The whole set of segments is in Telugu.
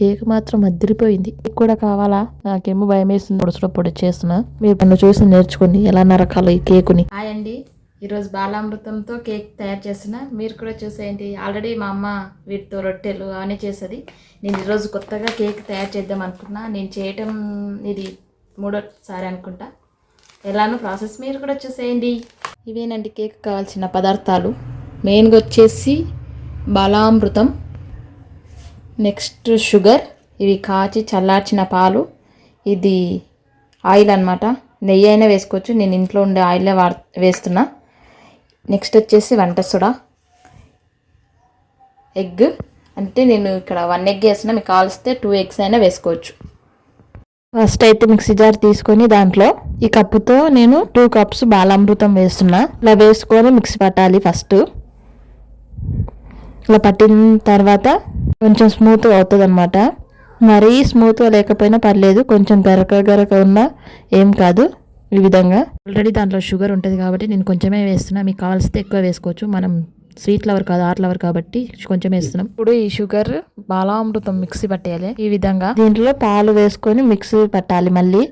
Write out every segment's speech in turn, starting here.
కేక్ మాత్రం అదిరిపోయింది కేక్ కూడా కావాలా? నాకేమో భయం వేస్తుంది పొడి చేస్తున్నా. మీరు నన్ను చూసి నేర్చుకోండి. ఎలా నరకాలో ఈ కేకుని. హాయ్ అండి. ఈరోజు బాలామృతంతో కేక్ తయారు చేసిన మీరు కూడా చూసేయండి. ఆల్రెడీ మా అమ్మ వీటితో రొట్టెలు అవన్నీ చేసేది. నేను ఈరోజు కొత్తగా కేక్ తయారు చేద్దాం అనుకున్నా. నేను చేయటం ఇది మూడోసారి అనుకుంటా. ఎలానో ప్రాసెస్ మీరు కూడా చూసేయండి. ఇవేనండి. కేక్ కావాల్సిన పదార్థాలు. మెయిన్గా వచ్చేసి బాలామృతం. నెక్స్ట్ షుగర్ ఇవి కాచి చల్లార్చిన పాలు. ఇది ఆయిల్ అనమాట నెయ్యి అయినా వేసుకోవచ్చు. నేను ఇంట్లో ఉండే ఆయిలే వాడ వేస్తున్నా. నెక్స్ట్ వచ్చేసి వంట సోడా. ఎగ్. అంటే నేను ఇక్కడ వన్ ఎగ్ వేస్తున్నా. మీకు కాల్స్తే టూ ఎగ్స్ అయినా వేసుకోవచ్చు. ఫస్ట్ అయితే మిక్సీ జార్ తీసుకొని దాంట్లో ఈ కప్పుతో నేను టూ కప్స్ బాలామృతం వేస్తున్నా. ఇలా వేసుకొని మిక్సీ పట్టాలి ఫస్ట్. ఇలా పట్టిన తర్వాత కొంచెం స్మూత్ అవుతుంది అనమాట మరీ స్మూత్గా లేకపోయినా పర్లేదు కొంచెం గరక గరక ఉన్నా ఏం కాదు ఈ విధంగా. ఆల్రెడీ దాంట్లో షుగర్ ఉంటుంది కాబట్టి నేను కొంచెమే వేస్తున్నా. మీకు కావాల్సితే ఎక్కువ వేసుకోవచ్చు. మనం స్వీట్ లవర్ కాదు ఆర్ట్ లవర్ కాబట్టి కొంచెం వేస్తున్నాం. ఇప్పుడు ఈ షుగర్ బాలామృతం మిక్సీ పట్టేయాలి. ఈ విధంగా దీంట్లో పాలు వేసుకొని మిక్సీ పట్టాలి మళ్ళీ.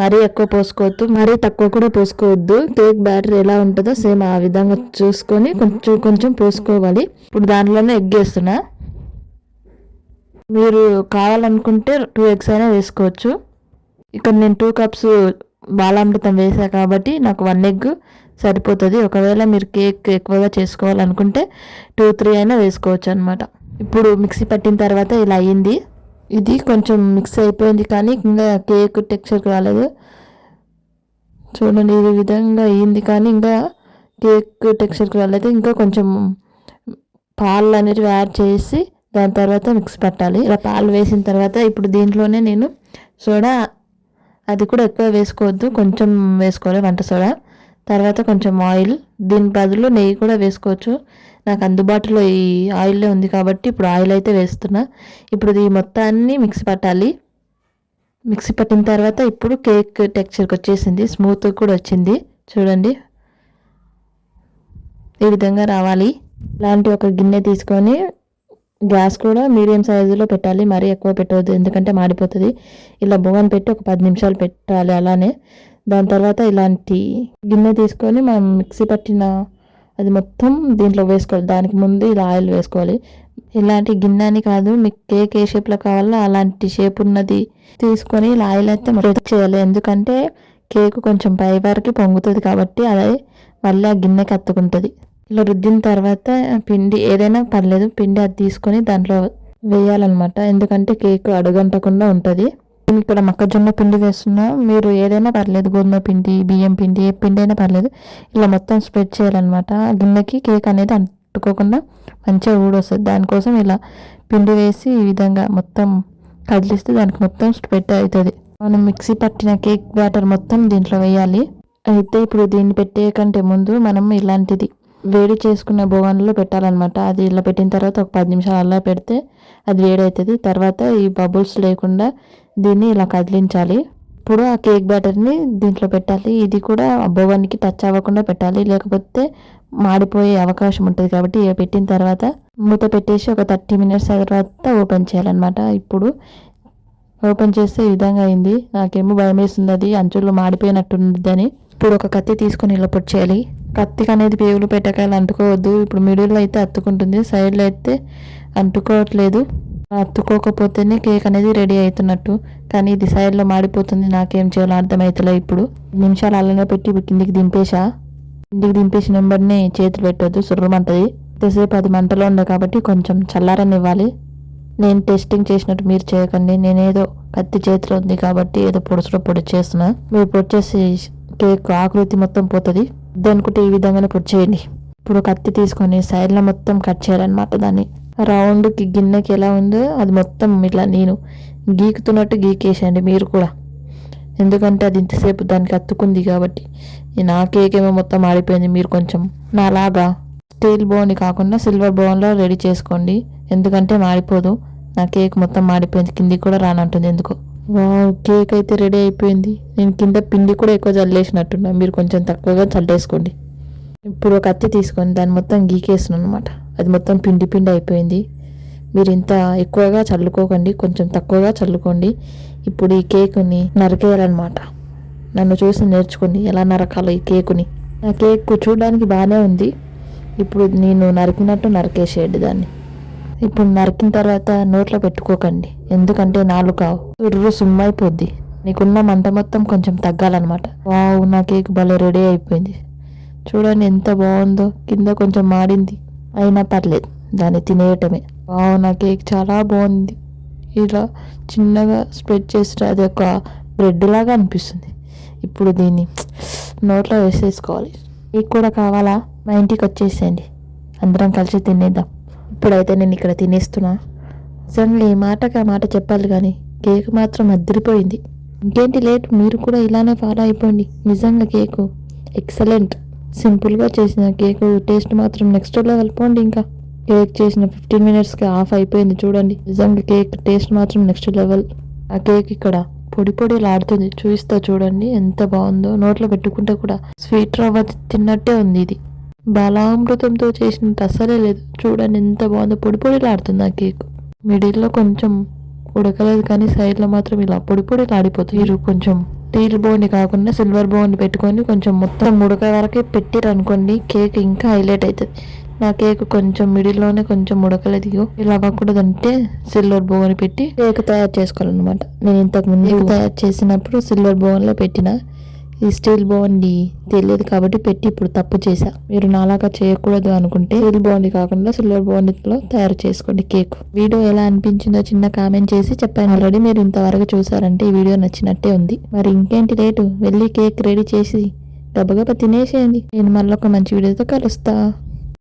మరీ ఎక్కువ పోసుకోవద్దు మరీ తక్కువ కూడా పోసుకోవద్దు. కేక్ బ్యాటర్ ఎలా ఉంటుందో సేమ్ ఆ విధంగా చూసుకొని కొంచెం కొంచెం పోసుకోవాలి. ఇప్పుడు దాంట్లోనే ఎగ్ వేస్తున్నా. మీరు కావాలనుకుంటే టూ ఎగ్స్ అయినా వేసుకోవచ్చు. ఇక్కడ నేను టూ కప్స్ బాలామృతం వేసా కాబట్టి నాకు వన్ ఎగ్ సరిపోతుంది. ఒకవేళ మీరు కేక్ ఎక్కువగా చేసుకోవాలనుకుంటే టూ త్రీ అయినా వేసుకోవచ్చు అనమాట ఇప్పుడు మిక్సీ పట్టిన తర్వాత ఇలా అయ్యింది ఇది కొంచెం మిక్స్ అయిపోయింది కానీ ఇంకా కేక్ టెక్స్చర్కి రాలేదు. చూడండి ఈ విధంగా అయ్యింది కానీ ఇంకా కేక్ టెక్స్చర్కి రాలేదు. ఇంకా కొంచెం పాలు అనేటివి యాడ్ చేసి దాని తర్వాత మిక్స్ పెట్టాలి. ఇలా పాలు వేసిన తర్వాత ఇప్పుడు దీంట్లోనే నేను సోడా అది కూడా ఎక్కువ వేసుకోవద్దు. కొంచెం వేసుకోవాలి వంట సోడా. తర్వాత కొంచెం ఆయిల్. దీని బదులు నెయ్యి కూడా వేసుకోవచ్చు. నాకు అందుబాటులో ఈ ఆయిల్లో ఉంది కాబట్టి ఇప్పుడు ఆయిల్ అయితే వేస్తున్నా. ఇప్పుడు ఈ మొత్తాన్ని మిక్సీ పట్టాలి. మిక్సీ పట్టిన తర్వాత ఇప్పుడు కేక్ టెక్స్చర్కి వచ్చేసింది. స్మూత్ కూడా వచ్చింది. చూడండి. ఈ విధంగా రావాలి. ఇలాంటి ఒక గిన్నె తీసుకొని గ్యాస్ కూడా మీడియం సైజులో పెట్టాలి. మరీ ఎక్కువ పెట్టవద్దు. ఎందుకంటే మాడిపోతుంది. ఇలా బొగన్ పెట్టి ఒక పది నిమిషాలు పెట్టాలి అలానే. దాని తర్వాత ఇలాంటి గిన్నె తీసుకొని మనం మిక్సీ పట్టిన అది మొత్తం దీంట్లో వేసుకోవాలి. దానికి ముందు ఇలా ఆయిల్ వేసుకోవాలి. ఇలాంటి గిన్నె అని కాదు మీకు కేక్ ఏ షేప్లో కావాలో అలాంటి షేప్ ఉన్నది తీసుకొని ఇలా ఆయిల్ అయితే మొత్తం చేయాలి. ఎందుకంటే కేక్ కొంచెం పై వరకు పొంగుతుంది కాబట్టి అది మళ్ళీ ఆ గిన్నెకి అత్తుకుంటుంది ఇలా రుద్దిన తర్వాత పిండి ఏదైనా పర్లేదు పిండి అది తీసుకొని దాంట్లో వేయాలన్నమాట. ఎందుకంటే కేక్ అడుగంటకుండా ఉంటుంది. నేను ఇక్కడ మొక్కజొన్న పిండి వేస్తున్నా. మీరు ఏదైనా పర్లేదు గోధుమ పిండి బియ్యం పిండి ఏ పిండి అయినా పర్లేదు ఇలా మొత్తం స్ప్రెడ్ చేయాలన్నమాట. గిన్నెకి కేక్ అనేది అంటుకోకుండా మంచిగా ఊడొస్తుంది. దానికోసం ఇలా పిండి వేసి ఈ విధంగా మొత్తం కదిలిస్తే దానికి మొత్తం స్ప్రెడ్ అవుతుంది. మనం మిక్సీ పట్టిన కేక్ బ్యాటర్ మొత్తం దీంట్లో వేయాలి. అయితే ఇప్పుడు దీన్ని పెట్టే కంటే ముందు మనం ఇలాంటిది వేడి చేసుకున్న బోవన్లో పెట్టాలన్నమాట. అది ఇలా పెట్టిన తర్వాత ఒక పది నిమిషాలు అలా పెడితే అది వేడవుతుంది తర్వాత ఈ బబుల్స్ లేకుండా దీన్ని ఇలా కదిలించాలి. ఇప్పుడు ఆ కేక్ బ్యాటర్ని దీంట్లో పెట్టాలి. ఇది కూడా బోవన్కి టచ్ అవ్వకుండా పెట్టాలి. లేకపోతే మాడిపోయే అవకాశం ఉంటుంది కాబట్టి పెట్టిన తర్వాత మూత పెట్టేసి ఒక థర్టీ మినిట్స్ తర్వాత ఓపెన్ చేయాలన్నమాట. ఇప్పుడు ఓపెన్ చేస్తే ఈ విధంగా అయింది. నాకేమో భయం వేస్తుంది అది అంచుల్లో మాడిపోయినట్టుందని ఇప్పుడు ఒక కత్తి తీసుకొని ఇలా పొడి చేయాలి. కత్తికి అనేది పేగులు పెట్టకాయలు అంటుకోవద్దు. ఇప్పుడు మిడిల్లో అయితే అత్తుకుంటుంది. సైడ్లో అయితే అంటుకోవట్లేదు. అత్తుకోకపోతేనే కేక్ అనేది రెడీ అవుతున్నట్టు. కానీ ఇది సైడ్లో మాడిపోతుంది. నాకేం చేయాలో అర్థమవుతలే ఇప్పుడు. నిమిషాలు అలానే పెట్టి కిందికి దింపేసా కిందికి దింపేసిన నెంబర్ని చేతులు పెట్టొద్దు. సుర్రమంటది ఎంతసేపు అది మంటలో ఉంది కాబట్టి కొంచెం చల్లారని ఇవ్వాలి నేను టెస్టింగ్ చేసినట్టు మీరు చేయకండి. నేనేదో కత్తి చేతిలో ఉంది కాబట్టి ఏదో పొడుచులో పొడి చేస్తున్నా. మీరు పొడి చేసి కేక్ ఆకృతి మొత్తం పోతుంది. అనుకుంటే ఈ విధంగానే పొడి చేయండి. ఇప్పుడు కత్తి తీసుకొని సైడ్లో మొత్తం కట్ చేయాలన్నమాట దాన్ని. రౌండ్కి గిన్నెకి ఎలా ఉందో అది మొత్తం ఇట్లా నేను గీకుతున్నట్టు గీకేసండి మీరు కూడా. ఎందుకంటే అది ఇంతసేపు దానికి అత్తుకుంది కాబట్టి. నా కేక్ ఏమో మొత్తం ఆడిపోయింది మీరు కొంచెం. నాలాగా స్టీల్ బౌన్ కాకుండా సిల్వర్ బౌన్లో రెడీ చేసుకోండి. ఎందుకంటే మాడిపోదు నా కేక్ మొత్తం మాడిపోయింది కిందికి కూడా రానంటుంది ఎందుకో. కేక్ అయితే రెడీ అయిపోయింది. నేను కింద పిండి కూడా ఎక్కువ చల్లేసినట్టున్నా. మీరు కొంచెం తక్కువగా చల్లేసుకోండి. ఇప్పుడు ఒక అత్తి తీసుకొని దాన్ని మొత్తం గీకేస్తున్నాను అనమాట అది మొత్తం పిండి పిండి అయిపోయింది. మీరు ఇంత ఎక్కువగా చల్లుకోకండి. కొంచెం తక్కువగా చల్లుకోండి. ఇప్పుడు ఈ కేకుని నరికేయాలన్నమాట. నన్ను చూసి నేర్చుకోండి ఎలా నరకాలో ఈ కేకుని. ఆ కేక్ చూడడానికి బాగానే ఉంది. ఇప్పుడు నేను నరికినట్టు నరికేసేయండి దాన్ని. ఇప్పుడు నరికిన తర్వాత నోట్లో పెట్టుకోకండి. ఎందుకంటే నాలుక ఉర్రు సుమ్మైపోద్ది. నీకున్న మంట మొత్తం కొంచెం తగ్గాలన్నమాట. వావ్ నా కేక్ భలే రెడీ అయిపోయింది. చూడండి ఎంత బాగుందో. కింద కొంచెం మాడింది. అయినా పర్లేదు. దాన్ని తినేయటమే. వావ్ నా కేక్ చాలా బాగుంది. ఇలా చిన్నగా స్ప్రెడ్ చేసిన అది ఒక బ్రెడ్ లాగా అనిపిస్తుంది. ఇప్పుడు దీన్ని నోట్లో వేసేసుకోవాలి. కేక్ కూడా కావాలా? మా ఇంటికి వచ్చేసేయండి. అందరం కలిసి తినేద్దాం. ఇప్పుడైతే నేను ఇక్కడ తినేస్తున్నా. నిజంగా ఈ మాటకి ఆ మాట చెప్పాలి కానీ కేక్ మాత్రం అద్దరిపోయింది. ఇంకేంటి లేట్? మీరు కూడా ఇలానే ఫాలో అయిపోండి. నిజంగా కేకు ఎక్సలెంట్. సింపుల్గా చేసిన కేక్ టేస్ట్ మాత్రం నెక్స్ట్ లెవెల్. పోండి ఇంకా. కేక్ చేసిన ఫిఫ్టీన్ మినిట్స్కి ఆఫ్ అయిపోయింది చూడండి. నిజంగా కేక్ టేస్ట్ మాత్రం నెక్స్ట్ లెవెల్. ఆ కేక్ ఇక్కడ పొడి పొడి లాడుతుంది చూస్తా చూడండి ఎంత బాగుందో. నోట్లో పెట్టుకుంటే కూడా స్వీట్ రవ్వ తిన్నట్టే ఉంది ఇది. బాలామృతంతో చేసినట్టు అస్సలే లేదు. చూడండి ఎంత బాగుందో. పొడి పొడిలాడుతుంది ఆ కేక్. మిడిల్లో కొంచెం ఉడకలేదు కానీ సైడ్లో మాత్రం ఇలా పొడి పొడిలాడిపోతుంది మీరు కొంచెం స్టీల్ బౌండ్ కాకుండా సిల్వర్ బౌండ్ పెట్టుకొని కొంచెం మొత్తం ఉడక వరకే పెట్టిరు అనుకోండి కేక్ ఇంకా హైలైట్ అవుతుంది నా కేక్ కొంచెం మిడిల్లోనే కొంచెం ఉడకలేదు ఇగో ఇలా అవ్వకూడదంటే సిల్వర్ బౌన్ పెట్టి కేక్ తయారు చేసుకోవాలన్నమాట. నేను ఇంతకు ముందు తయారు చేసినప్పుడు సిల్వర్ బౌన్లో పెట్టిన. ఈ స్టీల్ బౌండి తెలియదు కాబట్టి పెట్టి ఇప్పుడు తప్పు చేశా. మీరు నాలాగా చేయకూడదు అనుకుంటే స్టీల్ బౌండి కాకుండా సిల్వర్ బౌండిలో తయారు చేసుకోండి కేక్. వీడియో ఎలా అనిపించిందో చిన్న కామెంట్ చేసి చెప్పాను. ఆల్రెడీ మీరు ఇంతవరకు చూసారంటే ఈ వీడియో నచ్చినట్టే ఉంది. మరి ఇంకేంటి రేటు? వెళ్ళి కేక్ రెడీ చేసి గబగబా తినేసేయండి. నేను మళ్ళీ ఒక మంచి వీడియోతో కలుస్తా.